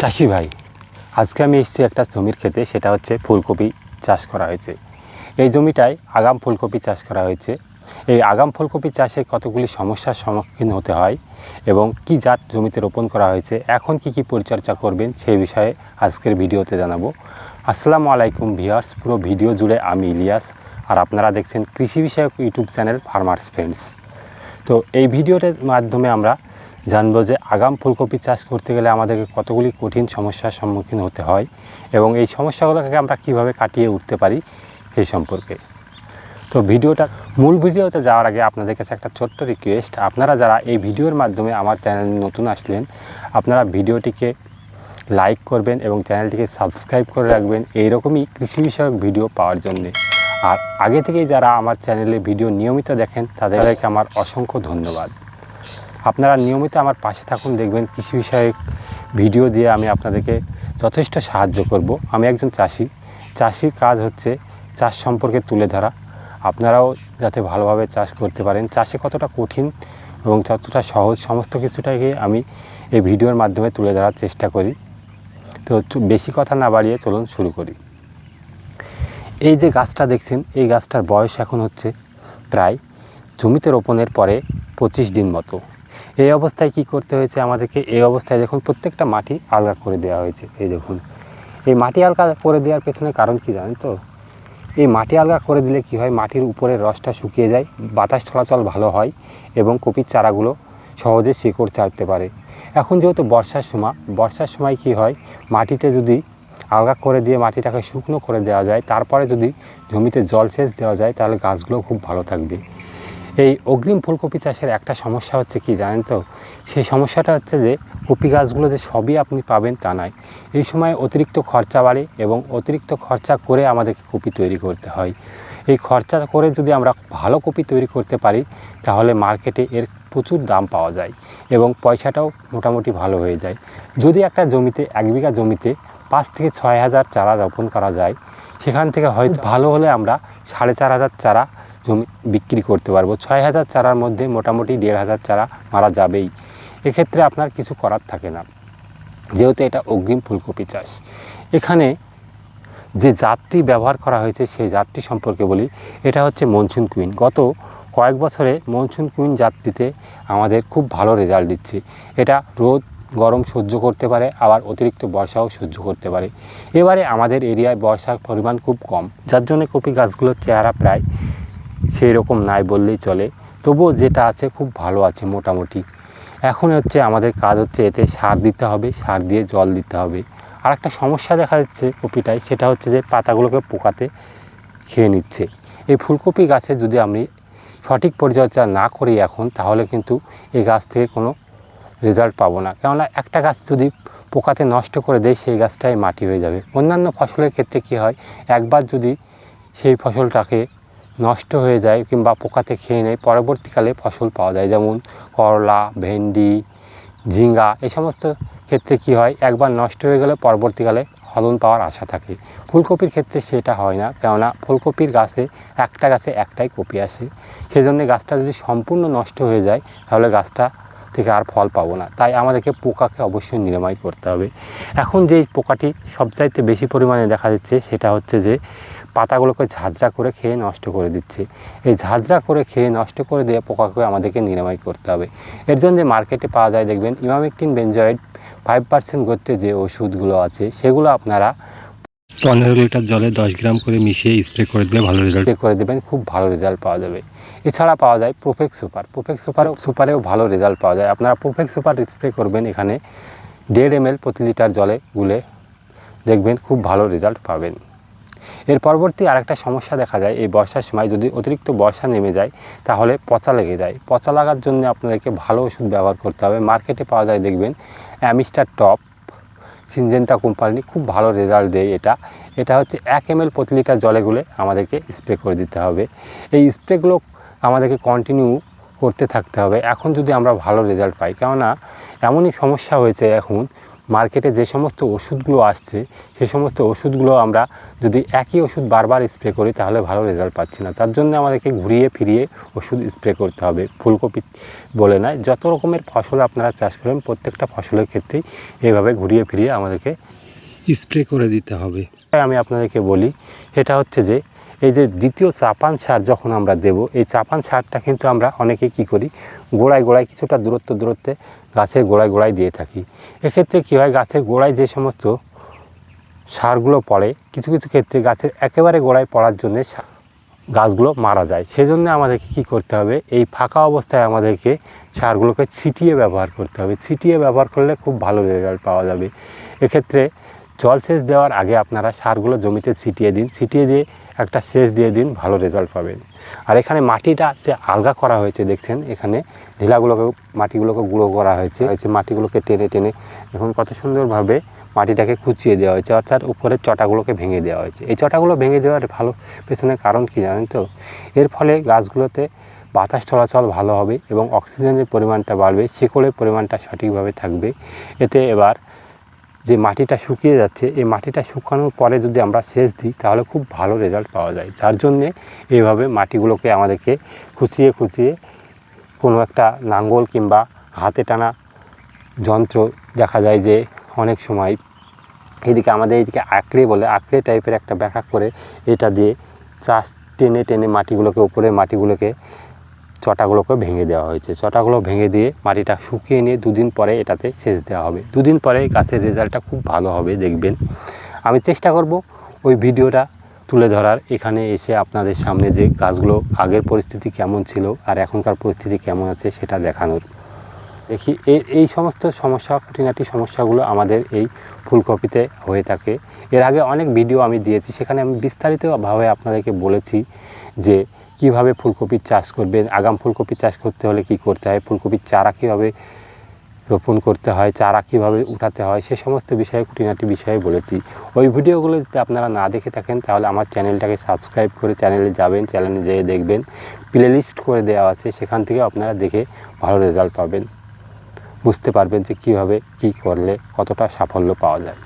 চাষি ভাই, আজকে আমি এসেছি একটা জমির ক্ষেতে, সেটা হচ্ছে ফুলকপি চাষ করা হয়েছে। এই জমিটায় আগাম ফুলকপি চাষ করা হয়েছে। এই আগাম ফুলকপি চাষে কতগুলি সমস্যার সম্মুখীন হতে হয় এবং কি জাত জমিতে রোপণ করা হয়েছে, এখন কি কি পরিচর্যা করবেন সেই বিষয়ে আজকের ভিডিওতে জানাব। আসসালামু আলাইকুম ভিউয়ার্স, পুরো ভিডিও জুড়ে আমি ইলিয়াস, আর আপনারা দেখছেন কৃষি বিষয়ক ইউটিউব চ্যানেল ফার্মার্স ফ্রেন্ডস। তো এই ভিডিওটার মাধ্যমে আমরা জানব যে আগাম ফুলকপি চাষ করতে গেলে আমাদেরকে কতগুলি কঠিন সমস্যার সম্মুখীন হতে হয় এবং এই সমস্যাগুলোকে আমরা কীভাবে কাটিয়ে উঠতে পারি সেই সম্পর্কে। তো ভিডিওটা, মূল ভিডিওতে যাওয়ার আগে আপনাদের কাছে একটা ছোট্ট রিকোয়েস্ট আপনারা যারা এই ভিডিওর মাধ্যমে আমার চ্যানেল নতুন আসলেন, আপনারা ভিডিওটিকে লাইক করবেন এবং চ্যানেলটিকে সাবস্ক্রাইব করে রাখবেন। এইরকমই কৃষি বিষয়ক ভিডিও পাওয়ার জন্যে। আর আগে থেকেই যারা আমার চ্যানেলে ভিডিও নিয়মিত দেখেন, তাদেরকে আমার অসংখ্য ধন্যবাদ। আপনারা নিয়মিত আমার পাশে থাকুন, দেখবেন কৃষি বিষয়ক ভিডিও দিয়ে আমি আপনাদেরকে যথেষ্ট সাহায্য করব। আমি একজন চাষি। চাষির কাজ হচ্ছে চাষ সম্পর্কে তুলে ধরা। আপনারাও যাতে ভালোভাবে চাষ করতে পারেন। চাষে কতটা কঠিন এবং যতটা সহজ সমস্ত কিছুটাকে আমি এই ভিডিওর মাধ্যমে তুলে ধরার চেষ্টা করি। তো বেশি কথা না বাড়িয়ে চলুন শুরু করি। এই যে গাছটা দেখছেন, এই গাছটার বয়স এখন হচ্ছে প্রায় জমিতে রোপণের পরে পঁচিশ দিন মতো। এই অবস্থায় কি করতে হয়েছে? আমাদেরকে এই অবস্থায় দেখুন, প্রত্যেকটা মাটি আলগা করে দেওয়া হয়েছে। এই দেখুন, এই মাটি আলগা করে দেওয়ার পেছনে কারণ কি জানেন তো? এই মাটি আলগা করে দিলে কি হয়? মাটির উপরের রসটা শুকিয়ে যায়, বাতাস চলাচল ভালো হয় এবং কপির চারাগুলো সহজে শিকড় ছাড়তে পারে। এখন যেহেতু বর্ষার সময় বর্ষার সময় কি হয়? মাটিতে যদি আলগা করে দিয়ে মাটিটাকে শুকনো করে দেওয়া যায়, তারপরে যদি জমিতে জলসেচ দেওয়া যায়, তাহলে গাছগুলো খুব ভালো থাকবে। এই অগ্রিম ফুলকপি চাষের একটা সমস্যা হচ্ছে কি জানেন তো? সেই সমস্যাটা হচ্ছে যে কপি গাছগুলো যে সবই আপনি পাবেন তা নয়। এই সময় অতিরিক্ত খরচা বাড়ে এবং অতিরিক্ত খরচা করে আমাদেরকে কপি তৈরি করতে হয়। এই খরচা করে যদি আমরা ভালো কপি তৈরি করতে পারি, তাহলে মার্কেটে এর প্রচুর দাম পাওয়া যায় এবং পয়সাটাও মোটামুটি ভালো হয়ে যায়। যদি একটা জমিতে, এক বিঘা জমিতে পাঁচ থেকে ছয় হাজার চারা রোপণ করা যায়, সেখান থেকে হয়তো ভালো হলে আমরা সাড়ে চার হাজার চারা জমি বিক্রি করতে পারব। ছয় হাজার চারার মধ্যে মোটামুটি দেড় হাজার চারা মারা যাবেই। এক্ষেত্রে আপনার কিছু করার থাকে না। যেহেতু এটা অগ্রিম ফুলকপি চাষ। এখানে যে জাতটি ব্যবহার করা হয়েছে, সেই জাতটি সম্পর্কে বলি। এটা হচ্ছে মনসুন কুইন। গত কয়েক বছরে মনসুন কুইন জাতটিতে আমাদের খুব ভালো রেজাল্ট দিচ্ছে। এটা রোদ, গরম সহ্য করতে পারে, আবার অতিরিক্ত বর্ষাও সহ্য করতে পারে। এবারে আমাদের এরিয়ায় বর্ষার পরিমাণ খুব কম। যার জন্য কপি গাছগুলোর চেহারা প্রায় সেই রকম নাই বললেই চলে। তবুও যেটা আছে খুব ভালো আছে মোটামুটি। এখন হচ্ছে আমাদের কাজ হচ্ছে এতে সার দিতে হবে, সার দিয়ে জল দিতে হবে। আর একটা সমস্যা দেখা যাচ্ছে কপিটায়, সেটা হচ্ছে যে পাতাগুলোকে পোকাতে খেয়ে নিচ্ছে। এই ফুলকপি গাছে যদি আমি সঠিক পরিচর্যা না করি এখন, তাহলে কিন্তু এই গাছ থেকে কোনো রেজাল্ট পাবো না। কেননা একটা গাছ যদি পোকাতে নষ্ট করে দেয়, সেই গাছটাই মাটি হয়ে যাবে। অন্যান্য ফসলের ক্ষেত্রে কী হয়? একবার যদি সেই ফসলটাকে নষ্ট হয়ে যায় কিংবা পোকাতে খেয়ে নেয়, পরবর্তীকালে ফসল পাওয়া যায়। যেমন করলা, ভেন্ডি, ঝিঙ্গা, এই সমস্ত ক্ষেত্রে কি হয়? একবার নষ্ট হয়ে গেলে পরবর্তীকালে ফলন পাওয়ার আশা থাকে। ফুলকপির ক্ষেত্রে সেটা হয় না, কেননা ফুলকপির গাছে একটা গাছে একটাই কপি আসে। সেই জন্য গাছটা যদি সম্পূর্ণ নষ্ট হয়ে যায়, তাহলে গাছটা থেকে আর ফল পাবো না। তাই আমাদেরকে পোকাকে অবশ্যই নিরাময় করতে হবে। এখন যেই পোকাটি সবচাইতে বেশি পরিমাণে দেখা যাচ্ছে, সেটা হচ্ছে যে পাতাগুলোকে ঝাঁঝরা করে খেয়ে নষ্ট করে দিচ্ছে। এই ঝাঁঝরা করে খেয়ে নষ্ট করে দিয়ে পোকাকে আমাদেরকে নিরাময় করতে হবে। এর জন্য যে মার্কেটে পাওয়া যায় দেখবেন ইমামেকটিন বেঞ্জয়েড ফাইভ পার্সেন্ট করতে যে ওষুধগুলো আছে সেগুলো আপনারা পনেরো লিটার জলে দশ গ্রাম করে মিশিয়ে স্প্রে করে দিলে ভালো রেজাল্ট করে দেবেন খুব ভালো রেজাল্ট পাওয়া যাবে। এছাড়া পাওয়া যায় প্রোফেক্স সুপার। প্রোফেক্স সুপারও সুপারেও ভালো রেজাল্ট পাওয়া যায়। আপনারা প্রোফেক্স সুপার স্প্রে করবেন এখানে। দেড় এম প্রতি লিটার জলে গুলে দেখবেন খুব ভালো রেজাল্ট পাবেন। এর পরবর্তী আরেকটা সমস্যা দেখা যায়, এই বর্ষার সময় যদি অতিরিক্ত বর্ষা নেমে যায়, তাহলে পচা লেগে যায়। পচা লাগার জন্য আপনাদেরকে ভালো ওষুধ ব্যবহার করতে হবে। মার্কেটে পাওয়া যায়, দেখবেন, অ্যামিস্টার টপ, সিনজেন্টা কোম্পানি, খুব ভালো রেজাল্ট দেয় এটা। এটা হচ্ছে এক এম প্রতি লিটার জলে গুলে আমাদেরকে স্প্রে করে দিতে হবে। এই স্প্রেগুলো আমাদেরকে কন্টিনিউ করতে থাকতে হবে। এখন যদি আমরা ভালো রেজাল্ট পাই, কেননা এমনই সমস্যা হয়েছে এখন মার্কেটে যে সমস্ত ওষুধগুলো আসছে, সেই সমস্ত ওষুধগুলো আমরা যদি একই ওষুধ বারবার স্প্রে করি, তাহলে ভালো রেজাল্ট পাচ্ছি না। তার জন্য আমাদেরকে ঘুরিয়ে ফিরিয়ে ওষুধ স্প্রে করতে হবে। ফুলকপি বলে নয়, যত রকমের ফসল আপনারা চাষ করেন, প্রত্যেকটা ফসলের ক্ষেত্রেই এইভাবে ঘুরিয়ে ফিরিয়ে আমাদেরকে স্প্রে করে দিতে হবে। তাই আমি আপনাদেরকে বলি সেটা হচ্ছে যে এই যে দ্বিতীয় চাপান সার যখন আমরা দেব, এই চাপান সারটা কিন্তু আমরা অনেকে কি করি, গোড়ায় গোড়ায় কিছুটা দূরত্ব দূরত্বে গাছের গোড়ায় গোড়ায় দিয়ে থাকি। এক্ষেত্রে কী হয়, গাছের গোড়ায় যে সমস্ত সারগুলো পড়ে, কিছু কিছু ক্ষেত্রে গাছের একেবারে গোড়ায় পড়ার জন্যে গাছগুলো মারা যায়। সেজন্য আমাদেরকে কী করতে হবে, এই ফাঁকা অবস্থায় আমাদেরকে সারগুলোকে ছিটিয়ে ব্যবহার করতে হবে। ছিটিয়ে ব্যবহার করলে খুব ভালো রেজাল্ট পাওয়া যাবে। এক্ষেত্রে জলসেচ দেওয়ার আগে আপনারা সারগুলো জমিতে ছিটিয়ে দিন। ছিটিয়ে দিয়ে একটা সেচ দিয়ে দিন, ভালো রেজাল্ট পাবেন। আর এখানে মাটিটা যে আলগা করা হয়েছে, দেখছেন? এখানে ঢিলাগুলোকে মাটিগুলোকে গুঁড়ো করা হয়েছে। হয়েছে মাটিগুলোকে টেনে টেনে। এখন কত সুন্দরভাবে মাটিটাকে কুচিয়ে দেওয়া হয়েছে, অর্থাৎ উপরের চটাগুলোকে ভেঙে দেওয়া হয়েছে। এই চটাগুলো ভেঙে দেওয়ার ভালো পেছনে কারণ কি জানেন তো? এর ফলে গাছগুলোতে বাতাস চলাচল ভালো হবে এবং অক্সিজেনের পরিমাণটা বাড়বে, শিকড়ের পরিমাণটা সঠিকভাবে থাকবে। এতে এবার যে মাটিটা শুকিয়ে যাচ্ছে, এই মাটিটা শুকানোর পরে যদি আমরা সেচ দিই, তাহলে খুব ভালো রেজাল্ট পাওয়া যায়। যার জন্যে এইভাবে মাটিগুলোকে আমাদেরকে খুচিয়ে খুচিয়ে কোনো একটা নাঙ্গল কিংবা হাতে টানা যন্ত্র দেখা যায় যে অনেক সময় এদিকে আমাদের এদিকে আঁকড়ে বলে, আঁকড়ে টাইপের একটা ব্যাখ্যা করে, এটা দিয়ে চাষ টেনে টেনে মাটিগুলোকে উপরে মাটিগুলোকে চটাগুলোকে ভেঙে দেওয়া হয়েছে। চটাগুলো ভেঙে দিয়ে মাটিটা শুকিয়ে নিয়ে দুদিন পরে এটাতে সেচ দেওয়া হবে। দুদিন পরে গাছের রেজাল্টটা খুব ভালো হবে, দেখবেন। আমি চেষ্টা করব ওই ভিডিওটা তুলে ধরার। এখানে এসে আপনাদের সামনে যে গাছগুলো আগের পরিস্থিতি কেমন ছিল আর এখনকার পরিস্থিতি কেমন আছে সেটা দেখানোর। দেখি এই সমস্ত সমস্যা, খুঁটিনাটি সমস্যাগুলো আমাদের এই ফুলকপিতে হয়ে থাকে। এর আগে অনেক ভিডিও আমি দিয়েছি, সেখানে আমি বিস্তারিতভাবে আপনাদেরকে বলেছি যে কীভাবে ফুলকপির চাষ করবেন? আগাম ফুলকপি চাষ করতে হলে কি করতে হয়? ফুলকপির চারা কীভাবে রোপণ করতে হয়? চারা কীভাবে উঠাতে হয়? সে সমস্ত বিষয়ে খুঁটিনাটি বিষয়ে বলেছি। ওই ভিডিওগুলো যদি আপনারা না দেখে থাকেন, তাহলে আমার চ্যানেলটাকে সাবস্ক্রাইব করে চ্যানেলে যাবেন, চ্যানেলে যেয়ে দেখবেন। প্লে লিস্ট করে দেওয়া আছে, সেখান থেকে আপনারা দেখে ভালো রেজাল্ট পাবেন। বুঝতে পারবেন যে কীভাবে কী করলে কতটা সাফল্য পাওয়া যায়।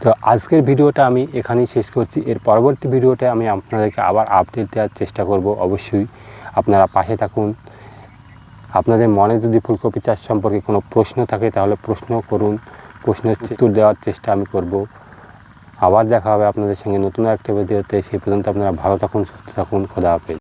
তো আজকের ভিডিওটা আমি এখানেই শেষ করছি। এর পরবর্তী ভিডিওতে আমি আপনাদেরকে আবার আপডেট দেওয়ার চেষ্টা করব অবশ্যই। আপনারা পাশে থাকুন। আপনাদের মনে যদি ফুলকপি চাষ সম্পর্কে কোনো প্রশ্ন থাকে তাহলে প্রশ্ন করুন। প্রশ্নের উত্তর দেওয়ার চেষ্টা আমি করব। আবার দেখা হবে আপনাদের সঙ্গে নতুন একটা ভিডিওতে। সেই পর্যন্ত আপনারা ভালো থাকুন, সুস্থ থাকুন। খোদা হাফেজ।